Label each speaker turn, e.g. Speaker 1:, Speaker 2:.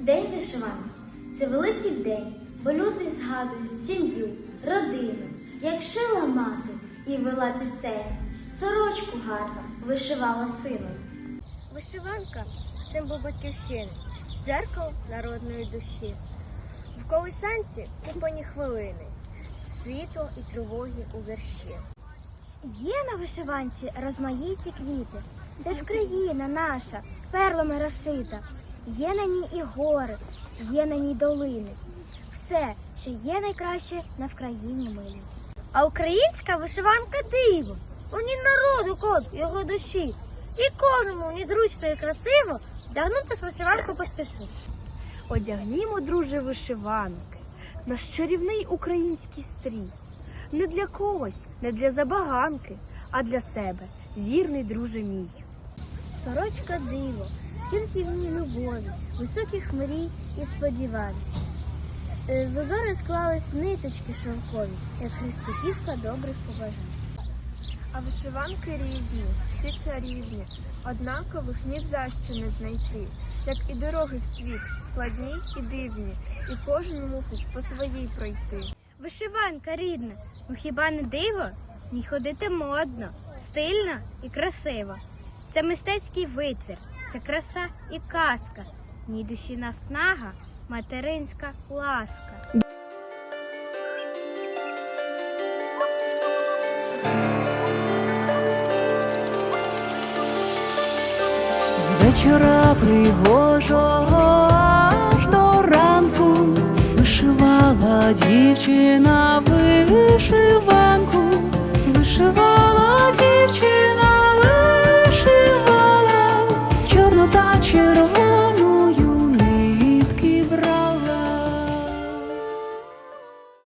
Speaker 1: День вишиванки це великий день, бо люди згадують сім'ю, родину, як шила мати і вела пісень, сорочку гарно вишивала сином.
Speaker 2: Вишиванка символ батьківщини, дзеркало народної душі. В колесанці купані хвилини, світло і тривоги у вірші. Є на вишиванці розмаїті квіти. Це ж країна наша, перлами розшита. Є на ній і гори, є на ній долини. Все, що є найкраще на Вкраїні милі. А українська вишиванка диво. У ній народу код його душі. І кожному незручно і красиво вдягнути ж вишиванку поспішу.
Speaker 3: Одягнімо, друже, вишиванки, наш чарівний український стрій. Не для когось, не для забаганки, а для себе, вірний друже мій.
Speaker 2: Сорочка диво, скільки в ній любові, високих мрій і сподівань. Е, В узори склались ниточки шовкові, як хрестиківка добрих побажань.
Speaker 3: А вишиванки різні, всі чарівні, однакових ні за що не знайти, як і дороги в світ, складні і дивні, і кожен мусить по своїй пройти.
Speaker 2: Вишиванка рідна, ну хіба не диво? В ній ходити модно, стильно і красиво. Це мистецький витвір, це краса і казка. В ній душі наснага, материнська ласка.
Speaker 4: З вечора пригожого аж до ранку вишивала дівчина вишиванку, вишивала.